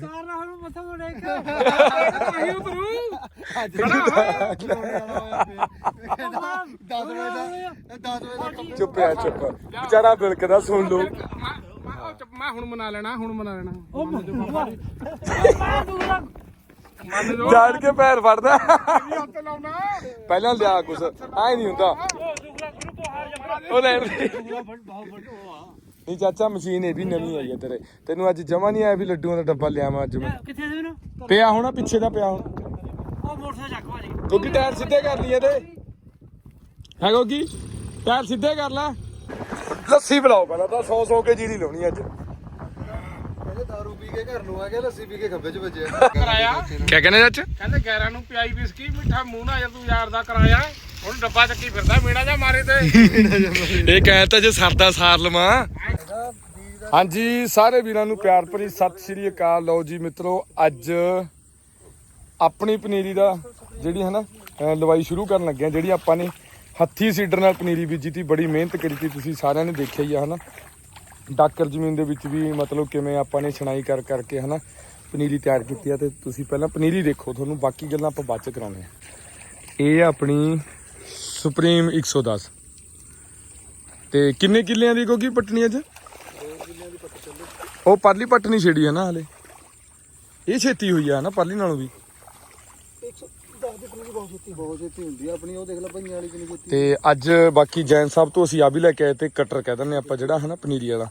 ਕਾਰ ਨਾਲ ਹੁਣ ਮੱਥਾ ਮੋੜੇ ਆਹੀ ਉਤਰੂ ਚੁੱਪ। ਆ ਚੁੱਪ ਵਿਚਾਰਾ ਬਿਲਕਦਾ ਸੁਣ ਲਓ। ਮੈਂ ਹੁਣ ਮਨਾ ਲੈਣਾ ਹੁਣ ਮਨਾ ਲੈਣਾ। ਉਹ ਜਾਣ ਕੇ ਪੈਰ ਫੜਦਾ। ਪਹਿਲਾਂ ਲਿਆ ਕੁਛ ਐ ਨਹੀਂ ਹੁੰਦਾ। ਉਹ ਲੈ। ਨਹੀਂ ਚਾਚਾ ਮਸ਼ੀਨ ਇਹ ਵੀ ਨਵੀਂ ਆਈ ਹੈ ਤੇਰੇ। ਤੈਨੂੰ ਅੱਜ ਜਮਾ ਨਹੀਂ ਆਇਆ ਵੀ ਲੱਡੂਆਂ ਦਾ ਡੱਬਾ ਲਿਆ ਮੈਂ ਅੱਜ ਮੈਂ। ਕਿੱਥੇ ਦੇ ਨੂੰ ਪਿਆ ਹੋਣਾ ਪਿੱਛੇ ਦਾ ਪਿਆ ਹੁਣ। ਉਹ ਮੋਟਰਸਾਈਕਲ ਚੱਕ ਭਾਜੀ। ਕਿਉਂਕਿ ਟਾਇਰ ਸਿੱਧੇ ਕਰ ਲਈਏ ਤੇ ਹੈ ਗੋਗੀ? ਟਾਇਰ ਸਿੱਧੇ ਕਰ ਲੈ। ਲੱਸੀ ਬਲਾਓ ਪਹਿਲਾਂ ਤਾਂ 100 100 ਕੇ ਜੀਰੀ ਲਾਉਣੀ ਅੱਜ। ਕਹਿੰਦੇ ਦਾਰੂ ਪੀ ਕੇ ਘਰ ਨੂੰ ਆ ਗਿਆ ਲੱਸੀ ਪੀ ਕੇ ਖੱਬੇ 'ਚ ਵੱਜਿਆ। ਕਰਾਇਆ। ਕੀ ਕਹਿੰਦੇ ਚਾਚਾ? ਕਹਿੰਦੇ ਗੈਰਾਂ ਨੂੰ ਪਿਆਈ ਬਿਸਕੀ ਮਿੱਠਾ ਮੂੰਹ ਨਾ ਤੂੰ ਯਾਰ ਦਾ ਕਰਾਇਆ। ਹੁਣ ਡੱਬਾ ਚੱਕੀ ਫਿਰਦਾ, ਮੇੜਾ ਜਾ ਮਾਰੇ ਤੇ। ਇਹ ਕਹਿੰਦਾ ਜੇ ਸਰਦਾ ਸਾਰ ਲਵਾਂ। ਹਾਂਜੀ, ਸਾਰੇ ਵੀਰਾਂ ਨੂੰ ਪਿਆਰ ਭਰੀ ਸਤਿ ਸ਼੍ਰੀ ਅਕਾਲ। ਲਓ ਜੀ ਮਿੱਤਰੋ, ਅੱਜ ਆਪਣੀ ਪਨੀਰੀ ਦਾ ਜਿਹੜੀ ਹੈ ਨਾ ਲਵਾਈ ਸ਼ੁਰੂ ਕਰਨ ਲੱਗੇ ਆ ਜਿਹੜੀ ਆਪਾਂ ਨੇ ਹੱਥੀ ਸੀਡਰ ਨਾਲ ਪਨੀਰੀ ਬੀਜੀ ਤੀ, ਬੜੀ ਮਿਹਨਤ ਕਰੀ ਤੀ, ਤੁਸੀਂ ਸਾਰਿਆਂ ਨੇ ਦੇਖਿਆ ਹੀ ਆ ਹਨਾ। ਡਾਕਰ ਜ਼ਮੀਨ ਦੇ ਵਿੱਚ ਵੀ ਮਤਲਬ ਕਿਵੇਂ ਆਪਾਂ ਨੇ ਛਣਾਈ ਕਰ ਕਰਕੇ ਹਨਾ, ਪਨੀਰੀ ਤਿਆਰ ਕੀਤੀ ਆ, ਤੇ ਤੁਸੀਂ ਪਹਿਲਾਂ ਪਨੀਰੀ ਦੇਖੋ, ਤੁਹਾਨੂੰ ਬਾਕੀ ਗੱਲਾਂ ਆਪਾਂ ਬਾਅਦ ਚ ਕਰਾਉਣੇ ਆ ਇਹ ਆਪਣੀ ਸੁਪਰੀਮ 110 ਤੇ ਕਿੰਨੇ ਕਿੱਲਿਆਂ ਦੀ ਕੋਗੀ ਪਟਣੀ ਅੱਜ? ਦੀ ਉਹ ਪਰਲੀ ਪਟਣੀ ਛੇੜੀ ਹੈ ਨਾ ਹਲੇ। ਇਹ ਛੇਤੀ ਹੋਈ ਆ ਨਾ ਪਰਲੀ ਨਾਲੋਂ ਵੀ। ਬਹੁਤ ਛੇਤੀ ਹੁੰਦੀ ਆ ਆਪਣੀ ਉਹ ਦੇਖ ਲੈ ਭਈਆਂ ਵਾਲੀ ਕਿੰਨੀ ਛੇਤੀ ਤੇ ਅੱਜ ਬਾਕੀ ਜੈਨ ਸਾਹਿਬ ਤੋਂ ਅਸੀਂ ਆ ਵੀ ਲੈ ਕੇ ਆਏ ਤੇ ਕਟਰ ਕਹਿ ਦਿੰਦੇ ਆਪਾਂ ਜਿਹੜਾ ਹਨਾ ਪਨੀਰੀ ਵਾਲਾ।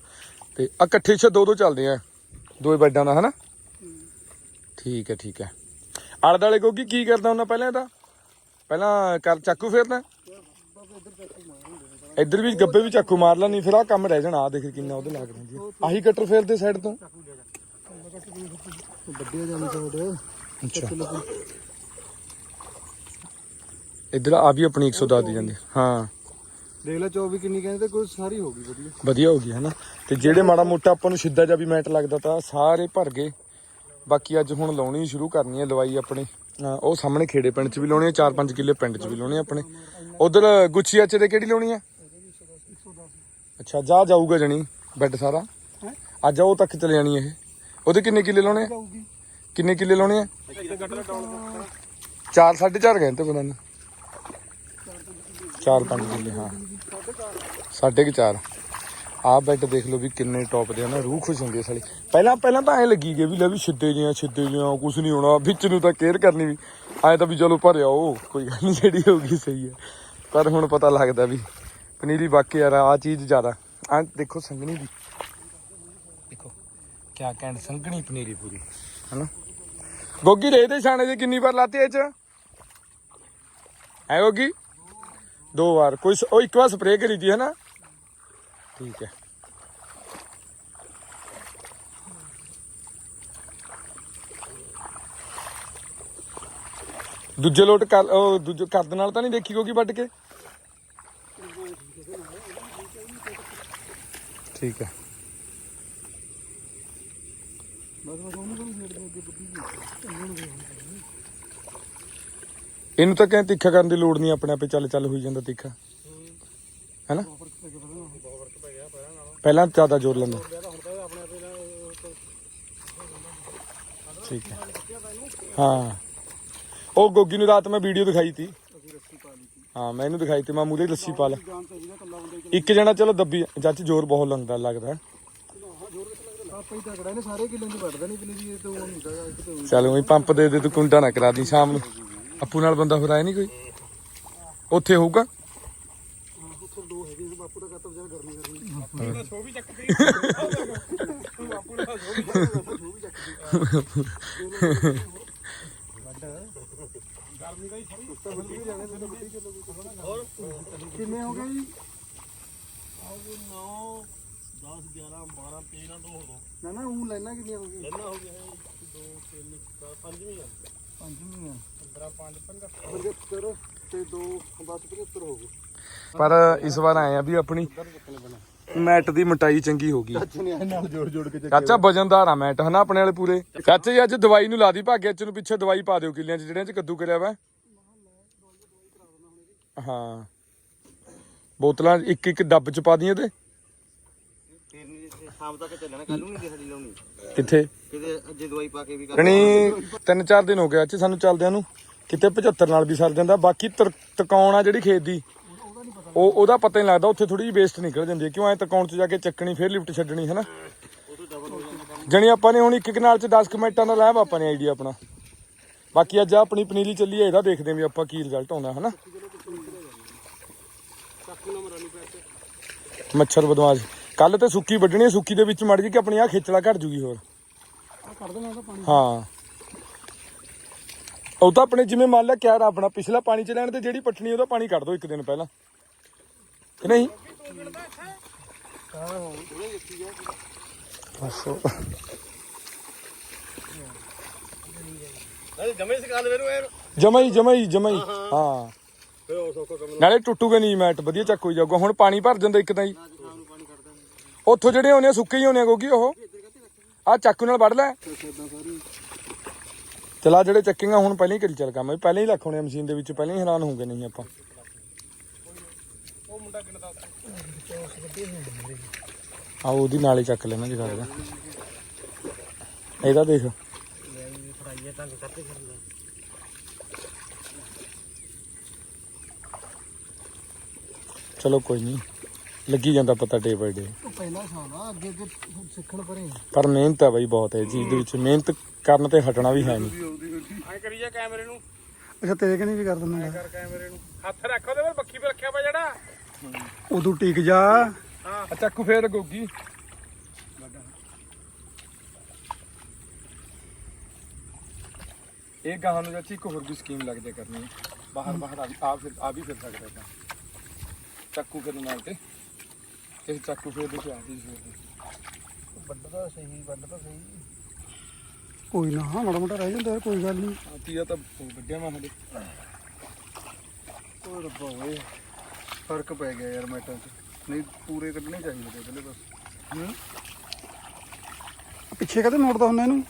ਤੇ ਇਕੱਠੇ ਛੇ ਦੋ ਦੋ ਚੱਲਦੇ ਆ। ਦੋਏ ਬੈਡਾਂ ਦਾ ਹਨਾ। ਠੀਕ ਹੈ ਠੀਕ ਹੈ। ਆਲੇ ਦਾਲੇ ਕੋਗੀ ਕੀ ਕਰਦਾ ਹੁੰਦਾ ਪਹਿਲਾਂ ਇਹਦਾ? ਪਹਿਲਾਂ ਕਰ ਚਾਕੂ ਫੇਰਦਾ ਇੱਧਰ ਵੀ ਗੱਬੇ ਵੀ ਚਾਕੂ ਮਾਰ ਲਾ ਨਹੀਂ ਫਿਰ ਆ ਕੰਮ ਰਹਿ ਜਾਣਾ ਆ ਦੇਖ ਕਿੰਨਾ ਉਹਦੇ ਲੱਗ ਰਹਿੰਦੀ ਆ। ਆਹੀ ਕਟਰ ਸਾਈਡ ਤੋਂ ਵੱਡੇ ਜਾਨੀ ਸਾਈਡ ਅੱਛਾ। ਇੱਧਰ ਆ ਵੀ ਆਪਣੀ 110 ਦੀ ਜਾਂਦੀ। ਹਾਂ। ਦੇਖ ਲੈ 24 ਕਿੰਨੀ ਕਹਿੰਦੇ ਤੇ ਕੋਈ ਸਾਰੀ ਹੋ ਗਈ ਵਧੀਆ। ਵਧੀਆ ਹੋ ਗਈ ਹੈ ਨਾ ਤੇ ਜਿਹੜੇ ਮਾੜਾ ਮੋਟਾ ਆਪਾਂ ਨੂੰ ਸਿੱਧਾ ਜਿਹਾ ਵੀ ਮੈਟ ਲੱਗਦਾ ਤਾਂ ਸਾਰੇ ਭਰ ਗਏ। ਬਾਕੀ ਅੱਜ ਹੁਣ ਲਾਉਣੀ ਸ਼ੁਰੂ ਕਰਨੀ ਹੈ ਲਵਾਈ ਆਪਣੀ। ਉਹ ਸਾਹਮਣੇ ਖੇੜੇ ਪਿੰਡ 'ਚ ਵੀ ਲਾਉਣੀ ਹੈ 4-5 ਕਿੱਲੇ ਪਿੰਡ 'ਚ ਵੀ ਲਾਉਣੀ ਆਪਣੇ। ਉਧਰ ਗੁੱਛੀਆ 'ਚ ਦੇ ਕਿਹੜੀ ਲਾਉਣੀ ਹੈ ਅੱਛਾ ਜਾ ਜਾਊਗਾ ਜਣੀ ਬੈੱਡ ਸਾਰਾ। ਅੱਜ ਉਹ ਤੱਕ ਚਲੇ ਜਾਣੀ ਇਹ। ਉਹਦੇ ਕਿੰਨੇ ਕਿੱਲੇ ਲਾਉਣੇ ਆ? ਕਿੰਨੇ ਕਿੱਲੇ ਲਾਉਣੇ ਆ? 4 4.5 ਗਏ ਤੇ ਪਤਾ ਨਹੀਂ 4-5 ਕਿੱਲੇ ਹਾਂ। ਸਾਢੇ ਕੁ ਚਾਰ। ਆਹ ਬੈੱਡ ਦੇਖ ਲਓ ਵੀ ਕਿੰਨੇ ਟੌਪ ਦੇ ਆ ਰੂਹ ਖੁਸ਼ ਹੁੰਦੀ ਹੈ ਸਾਲੀ। ਪਹਿਲਾਂ ਪਹਿਲਾਂ ਤਾਂ ਐ ਲੱਗੀ ਗਏ ਵੀ ਲੈ ਵੀ ਸਿੱਧੇ ਜਿਹਾ ਸਿੱਧੇ ਜਿਹਾ ਕੁਝ ਨਹੀਂ ਹੋਣਾ, ਵਿੱਚ ਨੂੰ ਤਾਂ ਕੇਅਰ ਕਰਨੀ ਵੀ। ਐ ਤਾਂ ਵੀ ਚਲੋ ਭਰਿਆ ਉਹ, ਕੋਈ ਗੱਲ ਨਹੀਂ ਜਿਹੜੀ ਹੋਗੀ ਸਹੀ ਹੈ ਪਰ ਹੁਣ ਪਤਾ ਲੱਗਦਾ ਵੀ ਪਨੀਰੀ ਵਾਕਿਆ ਯਾਰ ਆ ਚੀਜ਼ ਜ਼ਿਆਦਾ। ਆ ਦੇਖੋ ਸੰਗਣੀ ਦੀ। ਦੇਖੋ, ਕਿਆ ਕਹਿੰਦੇ ਸੰਗਣੀ ਪਨੀਰੀ ਪੂਰੀ, ਹਨਾ? ਗੋਗੀ ਰੇ ਦੇ ਛਾਣੇ ਦੇ ਕਿੰਨੀ ਵਾਰ ਲਾਤੇ ਇਹ ਚ। ਹੈ ਗੋਗੀ? ਦੋ ਵਾਰ, ਕੋਈ ਉਹ ਇੱਕ ਵਾਰ ਸਪਰੇਅ ਕਰੀ ਦੀ ਹੈ ਨਾ ਠੀਕ ਹੈ। ਦੂਜੇ ਲੋਟ ਕਰ, ਉਹ ਦੂਜੇ ਕਰਦ ਨਾਲ ਤਾਂ ਨਹੀਂ ਦੇਖੀ ਕੋਗੀ ਵੱਢ ਕੇ? ਠੀਕ ਹੈ। ਇਹਨੂੰ ਤਾਂ ਕਹਿੰਦੇ ਤਿੱਖਾ ਕਰਨ ਦੀ ਲੋੜ ਨਹੀਂ, ਆਪਣੇ ਆਪੇ ਚੱਲ ਚੱਲ ਹੋਈ ਜਾਂਦਾ ਤਿੱਖਾ। ਹੈਨਾ? ਪਹਿਲਾਂ ਜ਼ਿਆਦਾ ਜ਼ੋਰ ਲੈਂਦਾ ਠੀਕ ਹੈ। ਹਾਂ। ਉਹ ਗੋਗੀ ਨੂੰ ਰਾਤ ਮੈਂ ਵੀਡੀਓ ਦਿਖਾਈ ਤੀ। ਹਾਂ, ਮੈਂ ਇਹਨੂੰ ਦਿਖਾਈ ਤੀ ਮੈਂ ਮੂਰੇ ਲੱਸੀ ਪਾ ਲਾ। ਇੱਕ ਜਣਾ ਚਲੋ ਦੱਬੀ ਜੱਜ ਜ਼ੋਰ ਬਹੁਤ ਲੰਦਾ ਲੱਗਦਾ। ਆਪਾਂ ਚੱਲ ਉਹੀ ਪੰਪ ਦੇ ਦੇ, ਤੂੰ ਕੁੰਡਾ ਨਾ ਕਰਾ ਦੀ ਸ਼ਾਮ ਨੂੰ। ਅੱਪੂ ਨਾਲ ਬੰਦਾ ਹੋਰ ਆਇਆ ਨਹੀਂ ਕੋਈ? ਉੱਥੇ ਹੋਊਗਾ? ਕਿੰਨੇ ਹੋ ਗਏ ਜੀ 9 10 11 12 13 ਦੋ ਹੋ ਨਾ ਨਾ ਉਹ ਲੈਣਾ ਕਿੰਨੀਆਂ ਹੋ ਗਈਆਂ ਲੈਣਾ ਹੋ ਗਿਆ 2 3 ਪੰਜਵੀਂ ਆ 15 5 15 75 ਤੇ 2 ਬਸ 75 ਹੋ ਗਏ ਪਰ ਇਸ ਵਾਰ ਆਏ ਆ ਵੀ ਆਪਣੀ ਮੈਟ ਦੀ ਮਟਾਈ ਚੰਗੀ ਹੋ ਗਈ। ਅੱਛਾ ਨੇ ਨਾਲ ਜੋੜ ਜੋੜ ਕੇ ਚਾਚਾ ਵਜਨਦਾਰ ਆ ਮੈਟ ਹਨਾ ਆਪਣੇ ਵਾਲੇ ਪੂਰੇ? ਚਾਚਾ ਜੀ ਅੱਜ ਦਵਾਈ ਨੂੰ ਲਾ ਦੀ ਚ ਨੂੰ ਪਿੱਛੇ ਦਵਾਈ ਪਾ ਦਿਓ ਕਿੱਲਿਆਂ ਚ ਜਿਹੜਿਆਂ ਚ ਕੱਦੂ ਕਰਿਆ ਵਾ। ਹਾਂ। ਬੋਤਲਾਂ ਇੱਕ ਇੱਕ ਡੱਬ ਚ ਪਾ ਦੀਆਂ ਤੇ? ਸ਼ਾਮ ਤੱਕ ਚੱਲਣਾ ਕੱਲ ਨੂੰ ਨਹੀਂ ਦਿਹਾੜੀ ਲਾਉਣੀ ਕਿੱਥੇ ਕਿਤੇ ਅੱਜੇ ਦਵਾਈ ਪਾ ਕੇ ਵੀ ਕਣੀ ਤਿੰਨ ਚਾਰ ਦਿਨ ਹੋ ਗਏ ਅੱਜ ਸਾਨੂੰ ਚੱਲਦਿਆਂ ਨੂੰ। ਕਿਤੇ 75 ਨਾਲ ਵੀ ਸਰ ਜਾਂਦਾ। ਬਾਕੀ ਤਕਾਉਣ ਆ ਜਿਹੜੀ ਖੇਤ ਦੀ। ਉਹ ਉਹਦਾ ਪਤਾ ਨਹੀਂ ਲੱਗਦਾ ਉੱਥੇ ਥੋੜੀ ਜਿਹੀ ਵੇਸਟ ਨਿਕਲ ਜਾਂਦੀ ਹੈ। ਕਿਉਂ? ਐ ਤਕਾਉਣ ਚ ਜਾ ਕੇ ਚੱਕਣੀ ਫੇਰ ਲਿਫਟ ਛੱਡਣੀ ਹੈ ਨਾ? ਜਣੀ ਆਪਾਂ ਨੇ ਹੁਣ ਇੱਕ ਕਨਾਲ ਚ 10 ਕੁ ਮਿੰਟਾਂ ਦਾ ਲਾਇਆ ਆਪਾਂ ਨੇ ਆਈਡੀਆ ਆਪਣਾ। ਬਾਕੀ ਅੱਜ ਆਪਣੀ ਪਨੀਰੀ ਚੱਲੀ ਹੈ ਇਹਦਾ ਦੇਖਦੇ ਹਾਂ ਵੀ ਆਪਾਂ ਕੀ ਰਿਜ਼ਲਟ ਆਉਂਦਾ ਹੈ ਨਾ? ਮੱਛਰ ਬਦਮਾਸ਼। ਕੱਲ ਤੇ ਸੁੱਕੀ ਵੱਢਣੀ ਹੈ, ਸੁੱਕੀ ਦੇ ਵਿੱਚ ਮੜ ਜੀ ਕਿ ਆਪਣੀ ਆ ਖੇਚਲਾ ਘਟ ਜੂਗੀ ਹੋਰ। ਹਾਂ। ਉਹ ਤਾਂ ਆਪਣੇ ਜਿਵੇਂ ਮੰਨ ਲਿਆ ਕਿਆ ਆਪਣਾ ਪਿਛਲਾ ਪਾਣੀ ਚ ਲੈਣ ਤੇ ਜਿਹੜੀ ਪੱਟਣੀ ਉਹਦਾ ਪਾਣੀ ਕੱਢ ਦੋ ਇੱਕ ਦਿਨ ਪਹਿਲਾਂ। ਕਿ ਨਹੀਂ? ਬਸ ਉਹ- ਨਾਲੇ ਜਮੇ ਸਿਖਾ ਦੇ ਮੈਨੂੰ ਇਹ ਜਮਾ ਹੀ ਉਹ ਕੰਮ ਨਾਲੇ ਟੁੱਟੂਗਾ ਨਹੀਂ ਮੈਟ ਵਧੀਆ ਚੱਕ ਹੋਈ ਜਾਊਗਾ। ਹੁਣ ਪਾਣੀ ਭਰ ਜਾਂਦਾ ਇੱਕ ਤਾਂ ਹੀ। ਉੱਥੋਂ ਜਿਹੜੇ ਆ ਸੁੱਕੇ ਹੀ ਆ ਗੋਗੀ ਉਹ। ਆ ਚਾਕੂ ਨਾਲ ਵੱਢ ਲੈ। ਚਲਾ ਜਿਹੜੇ ਚੱਕੇਗਾ ਹੁਣ ਪਹਿਲਾਂ ਹੀ ਕਰੀ ਚੱਲ ਕੰਮ। ਪਹਿਲਾਂ ਹੀ ਲੱਖ ਹੋਣੇ ਮਸ਼ੀਨ ਦੇ ਵਿੱਚ ਪਹਿਲਾਂ ਹੀ ਹੈਰਾਨ ਹੋਗੇ ਨਹੀਂ ਆਪਾਂ। ਆ ਉਹਦੀ ਨਾਲੇ ਚੱਕ ਲੈਣਾ ਜਗਾ ਦਾ ਇਹਦਾ ਦੇਖ। ਫੜਾਈਏ ਤੰਗ ਕਰਦੇ ਫਿਰਦਾ ਚਲੋ ਕੋਈ ਨਹੀਂ। ਲੱਗੀ ਜਾਂਦਾ ਪਤਾ ਡੇ ਬਾਈ ਡੇ ਉਹ ਪਹਿਲਾਂ ਸਾਲਾ ਅੱਗੇ ਅੱਗੇ ਸਿੱਖਣ ਪਰੇ ਪਰ ਮਿਹਨਤ ਹੈ ਬਾਈ ਬਹੁਤ ਹੈ ਚੀਜ਼ ਦੇ ਵਿੱਚ ਮਿਹਨਤ ਕਰਨ ਤੇ ਹਟਣਾ ਵੀ ਹੈ ਨਹੀਂ। ਐ ਕਰੀਏ ਕੈਮਰੇ ਨੂੰ। ਅੱਛਾ ਤੇਰੇ ਕਨੀ ਵੀ ਕਰ ਦਿੰਦਾ। ਕਰ ਕੈਮਰੇ ਨੂੰ। ਹੱਥ ਰੱਖੋ ਤੇ ਬੱਖੀ 'ਤੇ ਰੱਖਿਆ ਵਾ ਜਿਹੜਾ। ਉਦੋਂ ਟਿਕ ਜਾ। ਆ ਚੱਕੂ ਫੇਰ ਗੋਗੀ। ਇਹ ਗਾਹਾਂ ਨੂੰ ਚਾਚੀ ਇੱਕ ਹੋਰ ਵੀ ਸਕੀਮ ਲੱਗਦੇ ਕਰਨੀ ਹੈ। ਬਾਹਰ ਬਾਹਰ ਆ ਵੀ ਆ ਫਿਰ ਆ ਵੀ ਫਿਰ ਸਕਦਾ ਤਾਂ ਚੱਕੂ ਫਿਰ ਨਾਲ ਤੇ। ਇਹ ਚੱਕੂ ਫੇਰ ਦੇ ਕੇ ਆ ਵੀ ਫਿਰ ਵੱਡਦਾ ਸਹੀ ਵੱਡਦਾ ਸਹੀ। ਕੋਈ ਨਾ ਹਾਂ ਮਾੜਾ ਮੋਟਾ ਰਹਿ ਜਾਂਦਾ ਕੋਈ ਗੱਲ ਨਹੀਂ। ਆਤੀ ਆ ਤਾਂ ਵੱਡਿਆ ਮਾ ਹਲੇ ਓਏ ਰੱਬਾ ਓਏ। ਫ਼ਰਕ ਪੈ ਗਿਆ ਯਾਰ ਮੈਟਾਂ 'ਚ। ਨਹੀਂ ਪੂਰੇ ਕੱਢਣੇ ਚਾਹੀਦੇ ਤੇ ਪਹਿਲੇ ਬਸ। ਹੂੰ? ਪਿੱਛੇ ਕਦੇ ਮੋੜਦਾ ਹੁੰਦਾ ਇਹਨੂੰ?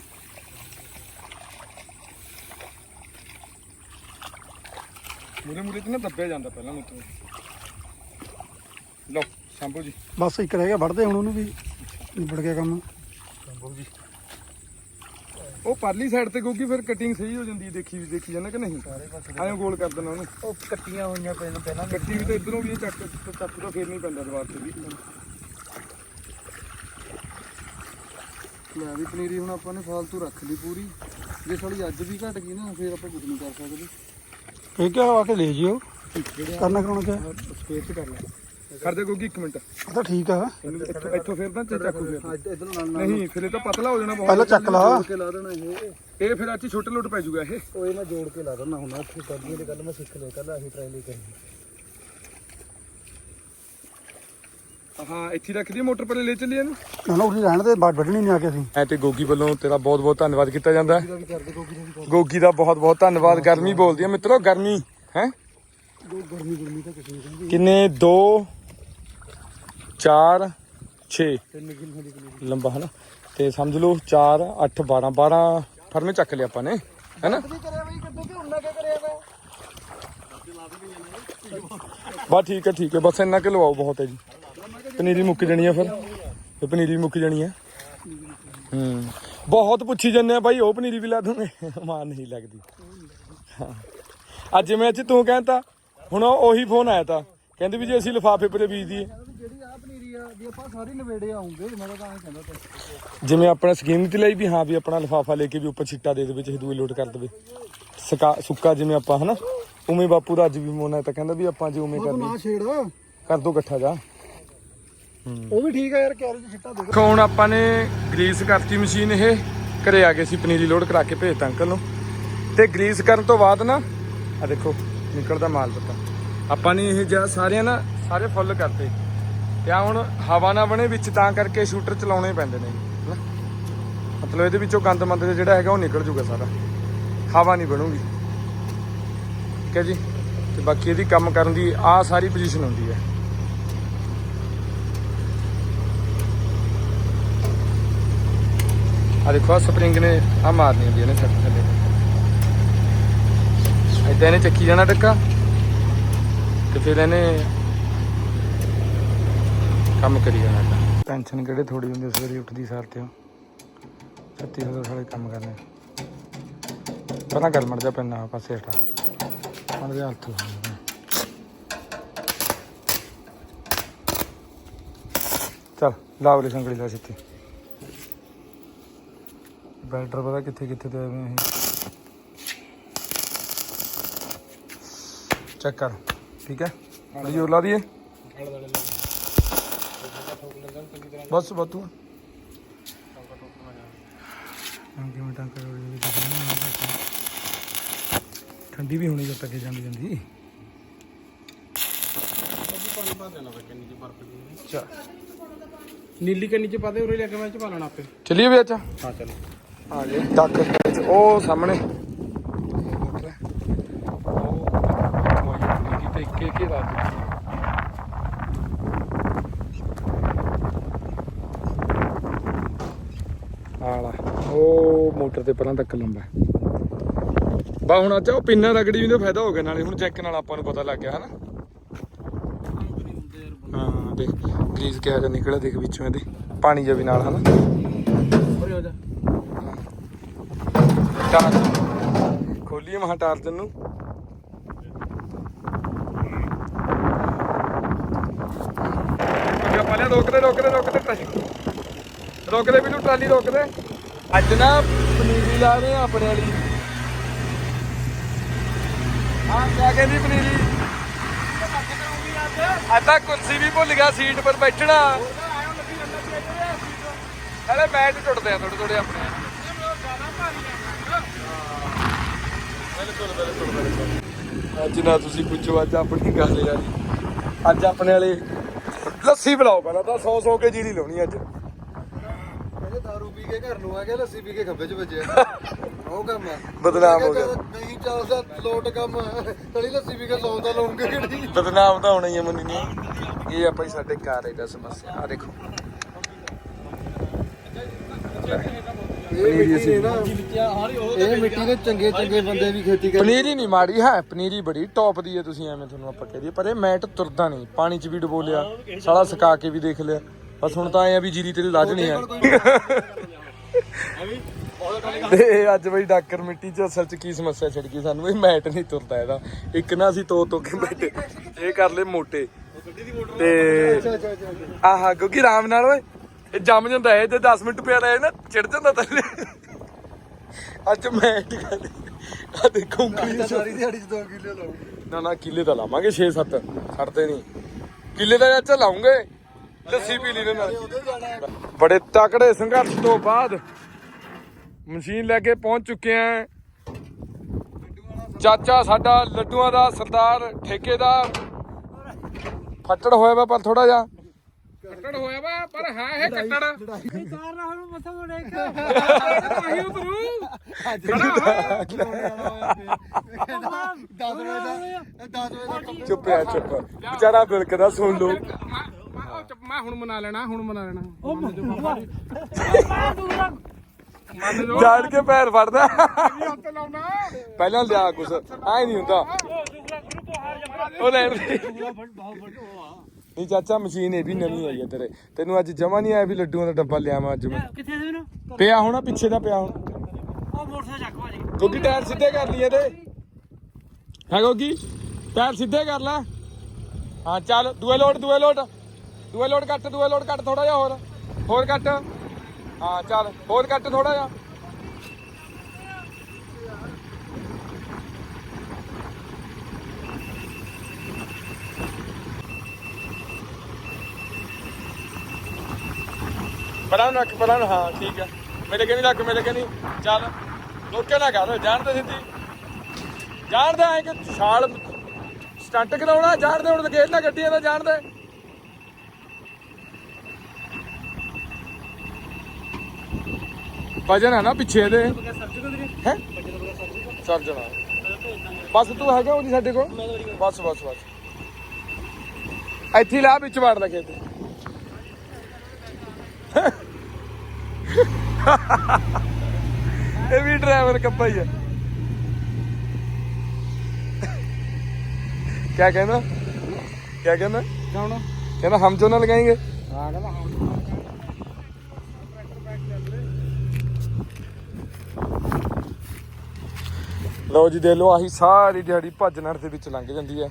ਮੂਰੇ ਮੂਰੇ ਤੇ ਨਾ ਦੱਬਿਆ ਜਾਂਦਾ ਪਹਿਲਾਂ ਨੂੰ ਤੋਂ ਲਓ ਸ਼ੰਭੂ ਜੀ। ਬਸ ਇੱਕ ਰਹਿ ਗਿਆ ਵੱਢਦੇ ਹੁਣ ਉਹਨੂੰ ਵੀ। ਨਿਬੜ ਗਿਆ ਕੰਮ। ਸ਼ੰਭੂ ਜੀ। ਉਹ ਪਰਲੀ ਸਾਈਡ ਤੇ ਗੋਗੀ ਫਿਰ ਕਟਿੰਗ ਸਹੀ ਹੋ ਜਾਂਦੀ ਹੈ ਦੇਖੀ ਵੀ ਦੇਖੀ ਜਾਂਦਾ ਕਿ ਨਹੀਂ? ਐਂ ਗੋਲ ਕਰ ਦੇਣਾ ਉਹਨੂੰ। ਉਹ ਕੱਟੀਆਂ ਹੋਈਆਂ ਪਹਿਲਾਂ ਪਹਿਲਾਂ ਕੱਟੀ ਵੀ ਤਾਂ ਇਧਰੋਂ ਵੀ ਇਹ ਚੱਕ ਚੱਕ ਤਾਂ ਫੇਰ ਨਹੀਂ ਪੈਂਦਾ ਦੀਵਾਰ ਤੇ ਵੀ। ਲੈ ਵੀ ਪਨੀਰੀ ਹੁਣ ਆਪਾਂ ਨੇ ਫਾਲਤੂ ਰੱਖ ਲਈ ਪੂਰੀ। ਜੇ ਸਾਲੀ ਅੱਜ ਵੀ ਘਟ ਗਈ ਨਾ ਫੇਰ ਆਪਾਂ ਕੁਝ ਨਹੀਂ ਕਰ ਸਕਦੇ। ਇਹ ਕਿਆ ਆ ਕੇ ਲੈ ਜਿਓ? ਕਰਨਾ ਕਰਾਉਣਾ ਕਿਆ? ਸਪੇਸ ਕਰ ਲੈ। ਕਰਦੇ ਗੋਗੀ 1 ਮਿੰਟ। ਤਾਂ ਠੀਕ ਆ। ਇਹਨੂੰ ਇੱਥੋਂ ਇੱਥੋਂ ਫੇਰ ਤਾਂ ਚੱਕੂ ਫੇਰ। ਇਧਰੋਂ ਨਾਲ ਨਹੀਂ ਫਿਰ ਇਹ ਤਾਂ ਪਤਲਾ ਹੋ ਜਾਣਾ ਬਹੁਤ। ਪਹਿਲਾਂ ਚੱਕ ਲਾ। ਕੇ ਲਾ ਦੇਣਾ ਇਹ। ਇਹ ਫਿਰ ਅੱਜ ਛੋਟੇ ਲੋਟ ਪੈ ਜਾਊਗਾ ਇਹ। ਉਹ ਇਹ ਮੈਂ ਜੋੜ ਕੇ ਲਾ ਦਿੰਦਾ ਹੁਣ ਇੱਥੇ ਕਰਦੀ ਦੀ ਗੱਲ ਮੈਂ ਸਿੱਖ ਲਿਆ ਕੱਲ ਅਸੀਂ ਟਰਾਈ ਲਈ ਕਰੀ ਹਾਂ ਇੱਥੇ ਰੱਖ ਦੀ ਮੋਟਰ ਪਰੇ ਲੈ ਚੱਲੀਏ ਇਹਨੂੰ ਨਾ ਨਾ ਉਰੀ ਰਹਿਣ ਦੇ ਬਾੜ ਵੱਢਣੀ ਨਹੀਂ ਆ ਕੇ ਅਸੀਂ। ਐ ਤੇ ਗੋਗੀ ਵੱਲੋਂ ਤੇਰਾ ਬਹੁਤ ਬਹੁਤ ਧੰਨਵਾਦ ਕੀਤਾ ਜਾਂਦਾ। ਹੈ। ਗੋਗੀ ਦਾ ਬਹੁਤ ਬਹੁਤ ਧੰਨਵਾਦ। ਗਰਮੀ ਬੋਲਦੀ ਆ ਮਿੱਤਰੋ ਗਰਮੀ ਹੈ? ਦੋ ਗਰਮੀ ਗਰਮੀ ਤਾਂ ਕਿਸੇ ਨਹੀਂ ਕਹਿੰਦੀ। ਕਿੰਨੇ? 2 4 6 ਤਿੰਨ ਕਿਲੋ ਦੀ ਪਨੀਰੀ ਲੰਬਾ ਹਨਾ? ਤੇ ਸਮਝ ਲਓ 4 8 12 12 ਫਰਮੇ ਚੱਕ ਲਿਆ ਆਪਾਂ ਨੇ ਹੈਨਾ? ਬਸ ਠੀਕ ਹੈ ਠੀਕ ਹੈ। ਬਸ ਇੰਨਾ ਕਿ ਲਵਾਓ ਬਹੁਤ ਹੈ ਜੀ। ਪਨੀਰੀ ਮੁੱਕ ਜਾਣੀ ਆ ਫਿਰ। ਇਹ ਪਨੀਰੀ ਮੁੱਕ ਜਾਣੀ ਆ ਹੂੰ। ਬਹੁਤ ਪੁੱਛੀ ਜੰਨੇ ਆ ਬਾਈ ਉਹ ਪਨੀਰੀ ਵੀ ਲਾ ਦੂੰਗੇ? ਮਾਰ ਨਹੀਂ ਲੱਗਦੀ। ਹਾਂ। ਅੱਜ ਜਿਵੇਂ ਅੱਜ ਤੂੰ ਕਹਿੰਦਾ ਹੁਣ ਉਹ- ਫੋਨ ਆਇਆ ਤਾਂ। ਕਹਿੰਦੇ ਵੀ ਜੇ ਅਸੀਂ ਲਿਫਾਫੇ ਪਰੇ ਬੀਜ ਦਈਏ। ਵੀ ਆਪਾਂ ਸਾਰੀ ਨਵੇੜੇ ਆਉਂਗੇ ਮੈਂ ਤਾਂ ਤਾਂ ਐਂ ਕਹਿੰਦਾ ਤੇ ਜਿਵੇਂ ਆਪਣਾ ਸਕੀਮ ਤੇ ਲਈ ਵੀ ਹਾਂ ਵੀ ਆਪਣਾ ਲਿਫਾਫਾ ਲੈ ਕੇ ਵੀ ਉੱਪਰ ਛਿੱਟਾ ਦੇ ਦੇਵੇ ਚਾਹੇ ਦੂਏ ਲੋਡ ਕਰ ਦੇਵੇ। ਸੁਕਾ ਸੁੱਕਾ ਜਿਵੇਂ ਆਪਾਂ ਹਨਾ? ਉਵੇਂ ਬਾਪੂ ਦਾ ਅੱਜ ਵੀ ਮੋਨਾ ਤਾਂ ਕਹਿੰਦਾ ਵੀ ਆਪਾਂ ਜੇ ਉਵੇਂ ਉਹ ਕਰਨੀ। ਨਾ ਛੇੜ। ਉਹ ਕਰ ਦੋ ਇਕੱਠਾ ਜਾ। ਵੀ ਠੀਕ ਆ ਯਾਰ ਕੈਰੇਜ ਛਿੱਟਾ ਦੇ ਹੁਣ ਆਪਾਂ ਨੇ ਗਰੀਸ ਕਰਤੀ ਮਸ਼ੀਨ ਇਹ? ਘਰੇ ਆ ਗਏ ਸੀ ਪਨੀਰੀ ਲੋਡ ਕਰਾ ਕੇ ਭੇਜਤਾ ਅੰਕਲ ਨੂੰ। ਤੇ ਗਰੀਸ ਕਰਨ ਤੋਂ ਬਾਅਦ ਨਾ ਆ ਦੇਖੋ ਨਿਕਲਦਾ ਮਾਲ ਪੱਤਾ। ਆਪਾਂ ਨੇ ਇਹ ਜਾ ਸਾਰਿਆਂ ਨਾ ਸਾਰੇ ਫੁੱਲ ਕਰਤੇ। ਤੇ ਆ ਹੁਣ ਹਵਾ ਨਾ ਬਣੇ ਵਿੱਚ, ਤਾਂ ਕਰਕੇ ਸ਼ੂਟਰ ਚਲਾਉਣੇ ਪੈਂਦੇ ਨੇ ਹਨਾ? ਮਤਲਬ ਇਹਦੇ ਵਿੱਚੋਂ ਗੰਦ ਮੰਦ ਜਿਹਾ ਜਿਹੜਾ ਹੈਗਾ ਉਹ ਨਿਕਲ ਜੂਗਾ ਸਾਰਾ। ਹਵਾ ਨਹੀਂ ਬਣੂਗੀ। ਠੀਕ ਹੈ ਜੀ? ਤੇ ਬਾਕੀ ਇਹਦੀ ਕੰਮ ਕਰਨ ਦੀ ਆ ਸਾਰੀ ਪੋਜੀਸ਼ਨ ਹੁੰਦੀ ਹੈ। ਆ ਦੇਖੋ ਸਪਰਿੰਗ ਨੇ ਆ ਮਾਰਨੀ ਹੁੰਦੀ ਇਹਨੇ ਸੱਟ ਥੱਲੇ। ਏਦਾਂ ਇਹਨੇ ਚੱਕੀ ਜਾਣਾ ਟੱਕਾ ਤੇ ਫਿਰ ਇਹਨੇ ਕੰਮ ਕਰੀ ਜਾਣਾ ਟੈਨਸ਼ਨ ਕਿਹੜੇ ਥੋੜੀ ਹੁੰਦੀ ਆ ਸਵੇਰੇ ਉੱਠਦੀ ਸਾਰ ਤੇ। 30 ਤੋਂ ਸਾਰੇ ਕੰਮ ਕਰਨੇ। ਪਤਾ ਕਰ ਮੜ ਜਾ ਪੈਣਾ ਪਾਸੇ ਹਟਾ ਮੜ ਜਾ ਹੱਥ ਲਾ ਚਲ ਲਾਵਰੇ ਸੰਗਲੀ ਦਾ ਸਿੱਤੀ ਬੈਟਰ ਪਤਾ ਕਿੱਥੇ ਕਿੱਥੇ ਤੇ ਆਵੇਂ ਇਹ ਚੈੱਕ ਕਰ ਠੀਕ ਹੈ? ਅਜੀ ਹੋਰ ਲਾ। ਦਈਏ ਬਸ ਬਤੂ ਅੰਗੇ ਮੈਂ ਟੰਕਰ ਹੋ ਰਹੀ ਠੰਡੀ ਵੀ ਹੋਣੀ ਜਦ ਤੱਕ ਜਾਂਦੀ ਜਾਂਦੀ ਪਾਣੀ ਪਾ ਦੇਣਾ ਵੇ ਕੰਨੀ ਚ ਬਰਫ ਦੀ ਚਾ ਨੀਲੀ ਕੰਨੀ ਚ ਪਾ ਦੇ ਉਰੇ ਲੈ ਕੇ ਮੈਂ ਚ ਪਾ ਲੈਣਾ ਆਪੇ। ਚਲਿਏ ਵੀ ਅੱਛਾ ਹਾਂ ਚਲੋ। ਆ ਗਏ। ਟੱਕ ਉਹ ਸਾਹਮਣੇ ਤੇ ਕੇ ਕੇ ਰਾਤ ਆਲਾ ਉਹ ਮੋਟਰ ਤੇ ਪਰਾਂ ਤੱਕ ਲੰਬਾ। ਬਾ ਹੁਣ ਅੱਛਾ ਉਹ ਪਿੰਨਾ ਰਗੜੀ ਵੀ ਦਾ ਫਾਇਦਾ ਹੋ ਗਿਆ ਨਾਲੇ ਹੁਣ ਚੈੱਕ ਨਾਲ ਆਪਾਂ ਨੂੰ ਪਤਾ ਲੱਗ ਗਿਆ ਹਨਾ? ਹਾਂ ਦੇਖ ਗਰੀਸ ਕਿਹਾ ਜਾ ਨਿਕਲਿਆ ਦੇਖ ਵਿੱਚੋਂ ਇਹਦੇ ਪਾਣੀ ਜਿਹਾ ਵੀ ਨਾਲ ਹਨਾ? ਉਰੇ ਹੋ ਜਾ। ਟਾਰਚ ਖੋਲੀਏ ਮਹਾ ਟਾਰਚ ਨੂੰ ਅੱਗੇ ਪਹਿਲੇ ਰੋਕਦੇ ਰੋਕਦੇ ਰੋਕਦੇ ਟਰਾਲੀ। ਰੋਕਦੇ ਵੀ ਨੂੰ ਟਰਾਲੀ ਰੋਕਦੇ ਅੱਜ ਨਾ ਪਨੀਰੀ ਲਾ ਰਹੇ ਆ ਆਪਣੇ ਵਾਲੀ। ਹਾਂ ਕਿਆ ਕਹਿੰਦੀ ਪਨੀਰੀ? ਕੁਰਸੀ ਵੀ ਭੁੱਲ ਗਿਆ ਸੀਟ ਪਰ ਬੈਠਣਾ। ਅਰੇ ਟੁੱਟਦੇ ਆ ਥੋੜੇ ਥੋੜੇ ਆਪਣੇ। ਬਿਲਕੁਲ ਬਿਲਕੁਲ ਬਿਲਕੁਲ। ਅੱਜ ਨਾ ਤੁਸੀਂ ਪੁੱਛੋ ਅੱਜ ਆਪਣੀ ਗੱਲ ਯਾਰੀ। ਅੱਜ ਆਪਣੇ ਵਾਲੇ ਲੱਸੀ ਬੁਲਾਓ ਪਹਿਲਾਂ ਤਾਂ 100 100 ਕੇ ਜੀਰੀ ਲਾਉਣੀ ਅੱਜ। ਕੇ ਘਰ ਨੂੰ ਆ ਗਿਆ ਲੱਸੀ ਪੀ ਕੇ ਖੱਬੇ 'ਚ ਵੱਜਿਆ। ਉਹ ਕੰਮ ਆ। ਬਦਨਾਮ ਹੋ ਗਿਆ। ਨਹੀਂ ਚੱਲਦਾ ਲੋਟ ਕੰਮ ਤਲੀ ਲੱਸੀ ਪੀ ਕੇ ਸੌ ਦਾ ਲਾਉਂਗੇ ਕਿਹੜੀ ਬਦਨਾਮ ਤਾਂ ਹੋਣਾ ਹੀ ਹੈ ਮੰਨੀ ਨੇ। ਇਹ ਆਪਾਂ ਹੀ ਸਾਡੇ ਘਰ ਇਹਦਾ ਸਮੱਸਿਆ। ਆ ਦੇਖੋ। ਇਹ ਮਿੱਟੀ ਨੇ ਨਾ ਇਹ ਮਿੱਟੀ ਦੇ ਚੰਗੇ ਚੰਗੇ ਬੰਦੇ ਵੀ ਖੇਤੀ ਕਰਦੇ। ਪਨੀਰੀ ਨਹੀਂ ਮਾੜੀ। ਹੈ ਪਨੀਰੀ ਬੜੀ ਟੌਪ ਦੀ ਹੈ ਤੁਸੀਂ ਐਵੇਂ ਤੁਹਾਨੂੰ ਆਪਾਂ ਕਹਿ ਦਈਏ। ਪਰ ਇਹ ਮੈਟ ਤੁਰਦਾ ਨਹੀਂ। ਪਾਣੀ 'ਚ ਵੀ ਡਬੋ ਲਿਆ। ਸਾਲਾ ਸੁਕਾ ਕੇ ਵੀ ਦੇਖ ਲਿਆ। ਬਸ ਹੁਣ ਤਾਂ ਐ ਆ ਵੀ ਜੀਰੀ ਤੇਰੀ ਲਾਜਣੀ ਹੈ ਤੇ ਅੱਜ ਬਈ ਡਾਕਰ ਮਿੱਟੀ 'ਚ ਅਸਲ 'ਚ ਕੀ ਸਮੱਸਿਆ ਛਿੜ ਗਈ ਸਾਨੂੰ? ਇਹ ਮੈਟ ਨਹੀਂ ਤੁਰਦਾ ਇਹਦਾ। ਇੱਕ ਨਾ ਅਸੀਂ ਤੋ ਤੋ ਕੇ ਬੈਠੇ। ਇਹ ਕਰ ਲਏ ਮੋਟੇ। ਤੇ ਆਹਾ ਕਿਉਂਕਿ ਆਰਾਮ ਨਾਲ ਓਏ। ਇਹ ਜੰਮ ਜਾਂਦਾ ਹੈ ਜੇ 10 ਮਿੰਟ ਪਿਆ ਰਹੇ ਨਾ ਚੜ ਜਾਂਦਾ ਥੱਲੇ। ਅੱਜ ਮੈਟ ਕਰ ਆ ਦੇਖੋ ਉਂਗਲੀ ਸਾਰੀ ਦਿਹਾੜੀ 'ਚ 2 ਕਿਲੋ ਨਾ ਨਾ ਕਿੱਲੇ ਤਾਂ ਲਾਵਾਂਗੇ 6-7 ਛੱਡਦੇ ਨਹੀਂ। ਕਿੱਲੇ ਦਾ ਚਾਚਾ ਲਾਉਂਗੇ। ਲੱਸੀ ਪੀ ਲਈ ਨਾਲ। ਬੜੇ ਤਕੜੇ ਸੰਘਰਸ਼ ਤੋਂ ਬਾਅਦ ਮਸ਼ੀਨ ਲੈ ਕੇ ਪਹੁੰਚ ਚੁੱਕੇ ਆਂ ਚਾਚਾ ਸਾਡਾ ਲੱਡੂਆਂ ਦਾ ਸਰਦਾਰ ਠੇਕੇਦਾਰ। ਫੱਟੜ ਹੋਇਆ ਵਾ ਪਰ ਥੋੜਾ ਜਿਹਾ। ਕੱਟੜ ਹੋਇਆ ਵਾ ਪਰ ਹੈ ਇਹ ਕੱਟੜ ਕਾਰ ਨਾ ਹੁਣ ਮਸਾ ਮੋੜੇ ਆਹੀ ਉਤਰੂ ਦਸ ਵਜੇ ਦਾ 10 ਵਜੇ ਦਾ ਕੰਮ ਚੁੱਪ ਆ ਚੁੱਪ। ਵਿਚਾਰਾ ਬਿਲਕਦਾ ਸੁਣ ਲਓ। ਮੈਂ ਹੁਣ ਮਨਾ ਲੈਣਾ ਹੁਣ ਮਨਾ ਲੈਣਾ। ਉਹ ਮੰਨ ਜੋ ਜਾਣ ਕੇ ਪੈਰ ਫੜਦਾ। ਹੱਥ ਲਾਉਣਾ। ਪਹਿਲਾਂ ਲਿਆ ਕੁਛ ਐ ਨਹੀਂ ਹੁੰਦਾ। ਉਹ ਲੈ ਲਈ। ਨਹੀਂ ਚਾਚਾ ਮਸ਼ੀਨ ਇਹ ਵੀ ਨਵੀਂ ਆਈ ਹੈ ਤੇਰੇ। ਤੈਨੂੰ ਅੱਜ ਜਮਾ ਨਹੀਂ ਆਇਆ ਵੀ ਲੱਡੂਆਂ ਦਾ ਡੱਬਾ ਲਿਆ ਮੈਂ ਅੱਜ ਮੈਂ। ਕਿੱਥੇ ਸੀ ਨਾ ਪਿਆ ਹੋਣਾ ਪਿੱਛੇ ਦਾ ਪਿਆ ਹੁਣ। ਉਹ ਮੋਟਰਸਾਈਕਲ ਚੱਕ ਭਾਜੀ। ਕਿਉਂਕਿ ਟਾਇਰ ਸਿੱਧੇ ਕਰ ਲਈ ਇਹਦੇ ਹੈ ਗੋਗੀ? ਟਾਇਰ ਸਿੱਧੇ ਕਰ ਲੈ। ਹਾਂ ਚੱਲ ਦੂਏ ਲੋਡ ਦੂਏ ਲੋਡ। ਦੂਏ ਲੋਡ ਕੱਟ ਦੂਏ ਲੋਡ ਕੱਟ ਥੋੜਾ ਜਿਹਾ ਹੋਰ। ਹੋਰ ਕੱਟ। ਹਾਂ, ਚੱਲ ਹੋਰ ਕੱਟ ਥੋੜਾ ਜਿਹਾ। ਪਰਾਂ ਨੂੰ ਪਰਾਂ ਨੂੰ ਹਾਂ, ਠੀਕ ਹੈ ਮੇਰੇ ਕਨੀ ਰੱਖ ਮੇਰੇ ਕਨੀ ਚੱਲ, ਰੋਕੇ ਨਾ ਕਰ, ਜਾਣ ਦੇ ਸਿੱਧੀ। ਜਾਣਦੇ ਐ ਕਿ ਛਾਲ ਸਟੰਟ ਕਰਾਉਣਾ, ਜਾਣ ਹੁਣ ਲਗੇਲ ਨਾ ਗੱਡੀਆਂ ਦਾ, ਜਾਣ ਵਜਨ ਹੈ ਨਾ ਪਿੱਛੇ ਦੇ ਹੈ ਸਰਜਣਾ ਬਸ ਤੂੰ ਹੈਗਾ ਉਹਦੀ ਸਾਡੇ ਕੋਲ ਬਸ ਬਸ ਬਸ ਇੱਥੇ ਹੀ ਲਾ ਵਿੱਚ ਵੜ ਲੈ ਖੇਤ ਇਹ ਵੀ ਡਰਾਈਵਰ ਕੱਪਾ ਹੀ ਹੈ क्या कहना क्या कहना ਕੌਣ कहना हम जो ना लगाएंगे ਆ ਕਹਿੰਦਾ ਲਓ ਜੀ, ਦੇ ਲਓ ਆਹੀ ਸਾਰੀ ਦਿਹਾੜੀ ਭੱਜ ਨੜ ਦੇ ਵਿੱਚ ਲੰਘ ਜਾਂਦੀ ਹੈ।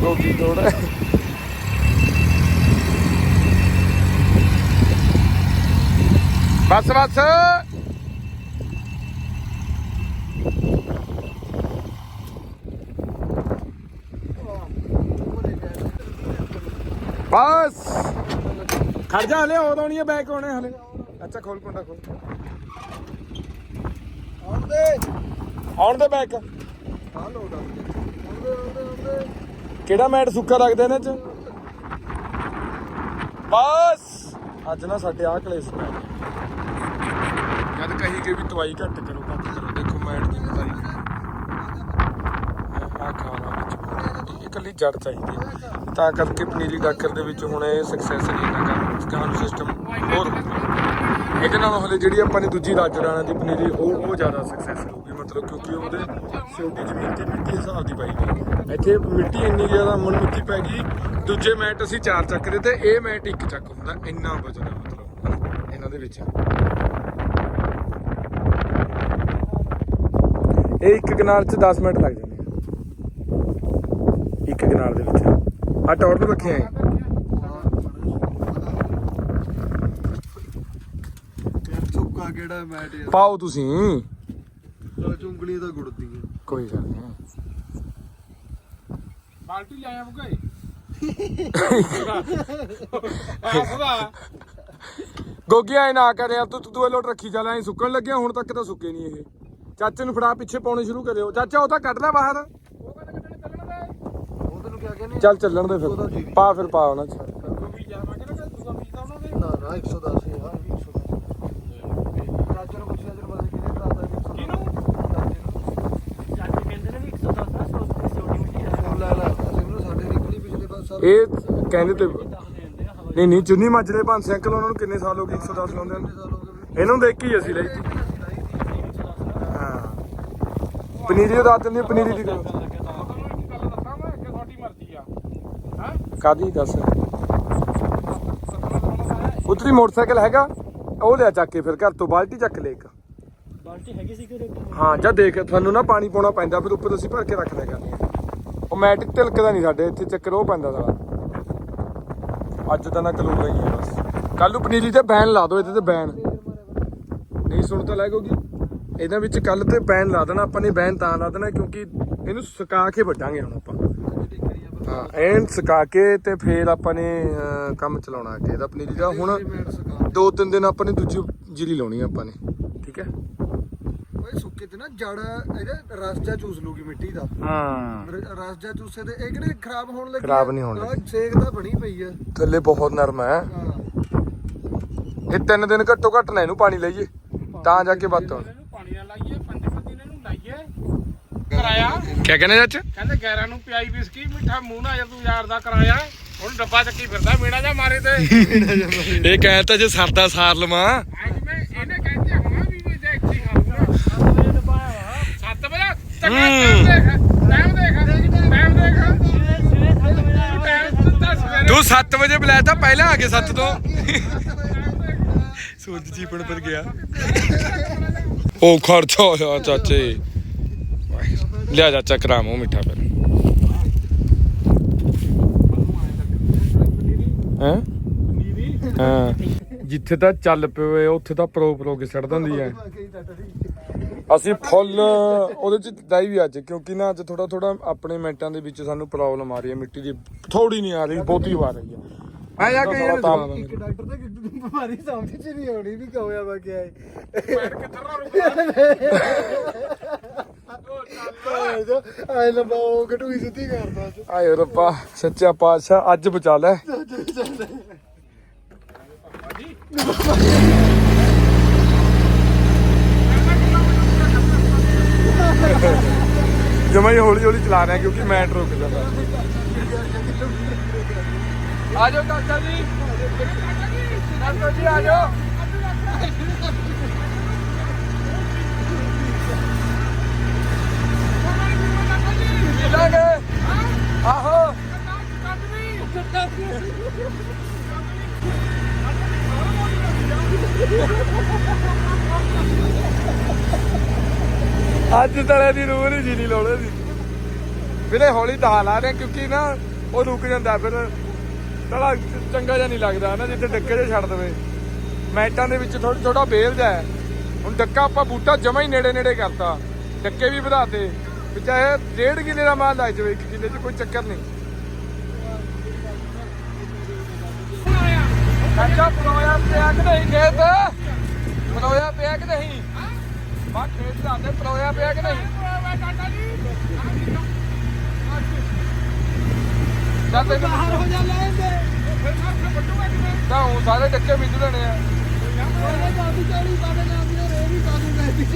ਗੋਗੀ ਥੋੜਾ ਬਸ ਬਸ। ਖੜ ਜਾ ਹਲੇ ਉਦੋਂ ਨਹੀਂ ਬੈਕ ਹੋਣੇ ਹਲੇ। ਅੱਛਾ, ਖੋਲ ਕੁੰਡਾ ਖੋਲ। ਆਉਂਦੇ। ਆਉਣ ਦੇ ਬੈਕ ਆ ਲੋਡ ਆਉਂਦੇ ਕਿਹੜਾ ਮੈਟ ਸੁੱਕਾ ਲੱਗਦਾ ਇਹਨਾਂ ਚ? ਬਸ! ਅੱਜ ਨਾ ਸਾਡੇ ਆਹ ਕਲੇਸ ਪੈ ਜਦ ਕਹੀ ਗਏ ਵੀ ਦਵਾਈ ਘੱਟ ਕਰੋ ਘੱਟ ਕਰੋ, ਦੇਖੋ ਮੈਟ ਦੀ ਦਵਾਈ। ਆ ਖਾਣਾ ਵਿੱਚ ਇਹ ਇਕੱਲੀ ਜੜ ਚਾਹੀਦੀ। ਤਾਂ ਕਰਕੇ ਪਨੀਰੀ ਡਾਕਰ ਦੇ ਵਿੱਚ ਹੁਣ ਇਹ ਸਕਸੈਸ ਨਹੀਂ ਇੰਨਾ ਕੰਮ ਸਿਸਟਮ ਹੋਰ ਇਹਦੇ ਨਾਲ ਹਲੇ ਜਿਹੜੀ ਆਪਾਂ ਨੇ ਦੂਜੀ ਰਾਜਰਾਣਾ ਦੀ ਪਨੀਰੀ, ਉਹ ਉਹ ਜ਼ਿਆਦਾ ਸਕਸੈਸ ਹੋਊਗੀ ਮਤਲਬ ਕਿਉਂਕਿ ਉਹਦੇ ਛੋਟੀ ਜ਼ਮੀਨ ਤੇ ਮਿੱਟੀ ਹਿਸਾਬ ਦੀ ਪਾਈ ਗਈ ਇੱਥੇ ਮਿੱਟੀ ਇੰਨੀ ਜ਼ਿਆਦਾ ਮਨ ਮਿੱਟੀ ਪੈ ਗਈ, ਦੂਜੇ ਮੈਟ ਅਸੀਂ ਚਾਰ ਚੱਕਦੇ ਤੇ ਇਹ ਮੈਟ ਇੱਕ ਚੱਕ ਹੁੰਦਾ, ਇੰਨਾ ਵਜਨ ਹੈ ਮਤਲਬ, ਇਹਨਾਂ ਦੇ ਵਿੱਚ। ਇਹ ਇੱਕ ਕਨਾਲ 'ਚ 10 ਮਿੰਟ ਲੱਗ ਜਾਂਦੇ ਆ। ਇੱਕ ਕਨਾਲ ਦੇ ਵਿੱਚ। ਆ ਟੌਰ ਰੱਖਿਆ ਹੈ ਮੈਟ ਯਾਰ ਪਾਓ ਤੁਸੀਂ। ਚਲ ਚੁੰਗਲੀ ਤਾਂ ਗੁੜਦੀ ਹੈ ਕੋਈ ਗੱਲ ਨਹੀਂ। ਬਾਲਟੀ ਲਿਆਇਆ ਬੁਕੇ ਆਸਦਾ ਗੋਗੀ ਐ ਨਾ ਕਰਿਆ। ਤੂੰ ਤੂੰ ਦੂਏ ਲੋਟ ਰੱਖੀ ਚੱਲ ਐ ਸੁੱਕਣ ਲੱਗਿਆ ਹੁਣ ਤੱਕ ਤਾਂ ਸੁੱਕੇ ਨਹੀਂ ਇਹ। ਚਾਚੇ ਨੂੰ ਫੜਾ ਪਿੱਛੇ ਪਾਉਣੇ ਸ਼ੁਰੂ ਕਰਿਓ। ਚਾਚਾ ਉਹ ਤਾਂ ਕੱਢ ਲੈ ਬਾਹਰ। ਉਹ ਤੈਨੂੰ ਕਹਿੰਦੇ ਚੱਲ ਚੱਲਣ ਦੇ ਫਿਰ। ਪਾ ਫਿਰ ਪਾ ਉਹਨਾਂ ਚ। ਨਾ ਨਾ 110 ਯਾਰ 110 ਰਾਜੂ ਨੂੰ ਪੁੱਛਿਆ ਜਰ ਬਾਰੇ ਕਿਹਨੇ ਕਰਾਤਾ ਕਿਹਨੂੰ? ਚਾਚੇ ਕਹਿੰਦੇ ਨੇ ਵੀ 110 ਨਾ ਛੋਟੀ ਛੋਟੀ ਮਿੱਟੀ ਹੈ ਲੈ ਲੈ ਸਿਮਰੂ ਸਾਡੇ ਨਿਕਲੀ ਪਿਛਲੇ ਪਾਸ ਸਾਲ ਇਹ ਕਹਿੰਦੇ ਤੇ ਨਹੀਂ ਨਹੀਂ ਚੁੰਨੀ ਮੱਜਲੇ ਭਾਂਸੇ ਅੰਕਲ ਉਹਨਾਂ ਨੂੰ ਕਿੰਨੇ ਸਾਲ ਹੋ ਗਏ? 110 ਲਾਉਂਦੇ ਨੂੰ ਇਹਨੂੰ ਦੇਖ ਕੇ ਹੀ ਅਸੀਂ ਲਈ। ਸੀ ਹਾਂ। ਪਨੀਰੀ ਦਾ ਦਿੰਦੀ ਪਨੀਰੀ ਦੀ ਗੱਲ ਕਾਦੀ ਦੱਸ? ਉਤਰੀ ਮੋਟਰਸਾਈਕਲ ਹੈਗਾ ਉਹ ਲਿਆ ਚੱਕ ਕੇ ਫਿਰ ਘਰ ਤੋਂ ਬਾਲਟੀ ਚੱਕ ਲੈ ਇੱਕ। ਬਾਲਟੀ ਹੈਗੀ ਸੀ ਕਿ ਹਾਂ ਜਦ ਦੇਖ ਤੁਹਾਨੂੰ ਨਾ ਪਾਣੀ ਪਾਉਣਾ ਪੈਂਦਾ ਫਿਰ ਉੱਪਰ ਅਸੀਂ ਭਰ ਕੇ ਰੱਖ ਲਿਆ ਕਰਨੀ ਉਹ ਮੈਟਿਕ ਤਿਲਕਦਾ ਨਹੀਂ ਸਾਡੇ ਇੱਥੇ ਚੱਕਰ ਉਹ ਪੈਂਦਾ ਸਾਲਾ। ਅੱਜ ਤਾਂ ਨਾ ਕਲੂ ਰਹੀ ਹੈ ਬਸ। ਕੱਲ ਨੂੰ ਪਨੀਰੀ ਤੇ ਬੈਨ ਲਾ ਦਿਓ ਇਹਦੇ ਤੇ ਬੈਨ। ਨਹੀਂ ਸੁਣ ਤਾਂ ਲੱਗੋਗੀ ਇਹਨਾਂ ਵਿੱਚ ਕੱਲ ਤੇ ਬੈਨ ਲਾ ਦੇਣਾ ਆਪਾਂ ਨੇ ਬੈਨ ਤਾਂ ਲਾ ਦੇਣਾ ਕਿਉਂਕਿ ਇਹਨੂੰ ਸੁਕਾ ਕੇ ਵੱਢਾਂਗੇ ਹੁਣ ਆਪਾਂ। ਹਾਂ ਐਨ ਸੁਕਾ ਕੇ ਤੇ ਫੇਰ ਆਪਾਂ ਨੇ ਕੰਮ ਚਲਾਉਣਾ ਅੱਗੇ। ਇਹਦਾ ਪਨੀਰੀ ਦਾ ਹੁਣ ਦੋ ਤਿੰਨ ਦਿਨ ਆਪਾਂ ਨੇ ਦੂਜੀ ਜੀਰੀ ਲਾਉਣੀ ਆ ਆਪਾਂ ਨੇ। ਠੀਕ ਹੈ? ਓਏ ਸੁੱਕੇ ਤੇ ਨਾ ਜੜ ਇਹਦੇ ਰਸ ਜਾ ਚੂਸ ਲੂਗੀ ਮਿੱਟੀ ਦਾ। ਹਾਂ। ਰ- ਰਸ ਜਾ ਚੂਸੇ ਤੇ ਇਹ ਕਿਹੜੇ ਖਰਾਬ ਹੋਣ ਲੱਗੀ ਖਰਾਬ ਆ? ਨਹੀਂ ਹੋਣ ਆਹ ਲੱਗੀ। ਸੇਕ ਤਾਂ ਬਣੀ ਪਈ ਆ। ਥੱਲੇ ਬਹੁਤ ਨਰਮ ਹੈ। ਹਾਂ। ਇਹ ਤਿੰਨ ਦਿਨ ਘੱਟੋ ਘੱਟ ਨਾ ਇਹਨੂੰ ਪਾਣੀ ਲਈਏ। ਤਾਂ ਜਾ ਕੇ ਹੋਣੀ। ਇਹਨੂੰ ਪਾਣੀ ਨਾਲ ਲਾਈਏ ਪੰਜਵੇਂ ਦਿਨ ਇਹਨੂੰ ਲਾਈਏ। ਕਰਾਇਆ। ਕੀ ਕਹਿੰਦੇ ਚਾਚਾ ਕਹਿੰਦੇ ਗੈਰਾਂ ਨੂੰ ਪਿਆਈ ਬਿਸਕੀ ਮਿੱਠਾ ਮੂੰਹ ਨਾਲ ਜਦ ਤੂੰ ਯਾਰ ਦਾ ਕਰਾਇਆ ਹੁਣ ਡੱਬਾ ਚੱਕੀ ਫਿਰਦਾ ਮੇੜਾ ਜਾ ਮਾਰੇ ਤੇ। ਇਹ ਕਹਿੰਦਾ ਜੇ ਸਰਦਾ ਸਾਰ ਲਵਾਂ ਮੈਂ ਇਹਨੇ ਕਹਿੰਦੇ ਹੋਣਾ ਵੀ ਮੈਂ ਜੇ ਇੱਥੇ ਖਾਊਂਗਾ ਮੇਰੇ ਡੱਬਾ ਆ 7 ਵਜੇ ਚੰਗਾ ਟਾਈਮ ਦੇਖ ਟਾਈਮ ਦੇਖ ਟਾਈਮ ਦੇਖ ਸਵੇਰੇ ਸਵੇਰੇ 7 ਵਜੇ ਆਇਆ ਟਾਈਮ ਦਿੱਤਾ ਸਵੇਰੇ ਤੂੰ 7 ਵਜੇ ਬੁਲਾਇਆ ਤਾਂ ਪਹਿਲਾਂ ਆ ਕੇ 7 ਤੋਂ। ਸੂਰਜ ਜੀਪਣ ਪਰ ਗਿਆ। ਉਹ ਖਰਚਾ ਹੋਇਆ ਚਾਚੇ। ਲਿਆ ਚਾਚਾ ਕਰਾਮੋ ਮਿੱਠਾ ਫਿਰ। ਹੈਂ? ਹਾਂ। ਜਿੱਥੇ ਤਾਂ ਚੱਲ ਪਵੇ ਹੋਏ ਉੱਥੇ ਤਾਂ ਪ੍ਰੋ ਪ੍ਰੋ ਕੇ ਸੜ ਦਿੰਦੀ ਐ ਅਸੀਂ ਫੁੱਲ ਉਹਦੇ ਚ ਡਾਈ ਵੀ ਅੱਜ ਕਿਉਂਕਿ ਨਾ ਅੱਜ ਥੋੜਾ ਥੋੜਾ ਆਪਣੇ ਮਿੰਟਾਂ ਦੇ ਵਿੱਚ ਸਾਨੂੰ ਪ੍ਰੋਬਲਮ ਆ ਰਹੀ ਹੈ ਮਿੱਟੀ ਦੀ ਥੋੜੀ ਨਹੀਂ ਆ ਰਹੀ ਬਹੁਤੀ ਆ ਰਹੀ ਹੈ। ਆ ਜਾ ਕੇ ਇੱਕ ਡਾਕਟਰ ਤੇ ਬਿਮਾਰੀ ਸਮਝ ਚ ਨਹੀਂ ਆਉਣੀ ਵੀ ਕਹੋਇਆ ਵਾ ਕਿਆ ਹੈ ਆਏ ਲੰਬਾ ਉਹ ਘਟੂਈ ਸਿੱਧੀ ਕਰਦਾ ਅੱਜ। ਆਏ ਰੱਬਾ ਸੱਚਾ ਪਾਤਸ਼ਾਹ ਅੱਜ ਬਚਾ ਲੈ। जमा ही हौली हौली चला रहे हैं, क्योंकि मैं रुक जाता आ जाओ चाचा जी। चाचा जी आहो। ਅੱਜ ਤਲੇ ਦੀ ਰੂਹ ਨਹੀਂ ਜੀ ਨਹੀਂ ਸੀ ਵੀਰੇ ਹੌਲੀ ਤਾਂ ਲਾ ਰਹੇ ਕਿਉਂਕਿ ਨਾ ਉਹ ਰੁਕ ਜਾਂਦਾ ਫਿਰ। ਤਲਾ ਚੰਗਾ ਜਿਹਾ ਨਹੀਂ ਲੱਗਦਾ ਨਾ ਜਿੱਥੇ ਡੱਕੇ ਜੇ ਛੱਡ ਦਵੇ। ਮੈਟਾਂ ਦੇ ਵਿੱਚ ਥੋੜਾ ਥੋੜਾ ਬੇਲ ਜਾ ਹੁਣ ਡੱਕਾ ਆਪਾਂ ਬੂਟਾ ਜਮਾ ਹੀ ਨੇੜੇ ਨੇੜੇ ਕਰਤਾ। ਡੱਕੇ ਵੀ ਵਧਾਤੇ ਵੀ ਚਾਹੇ ਡੇਢ ਕਿਲੇ ਦਾ ਮਾਲ ਲੱਗ ਜਾਵੇ ਇੱਕ ਕਿੱਲੇ 'ਚ ਕੋਈ ਚੱਕਰ ਨਹੀਂ। ਚਾਚਾ ਪਰੋਇਆ ਪਿਆ ਕਿ ਨਹੀਂ ਖੇਤ? ਪਰੋਇਆ ਪਿਆ ਕਿ ਨਹੀਂ? ਬਾ ਖੇਤ ਜਾਂਦੇ ਪਰੋਇਆ ਪਿਆ ਕਿ ਨਹੀਂ? ਤਾਂ ਤੈਨੂੰ ਬਾਹਰ ਹੋ ਜਾ ਲੈਂਦੇ ਤਾਂ ਉਹ ਸਾਰੇ ਡੱਕੇ ਮਿੱਝ ਲੈਣੇ ਆ। ਉਹਨੇ ਜਾਂਦੀ ਚਾਲੀ ਬਾਬੇ ਜਾਂਦੀ ਰੇ ਵੀ ਪਾ ਦੂੰਗਾ।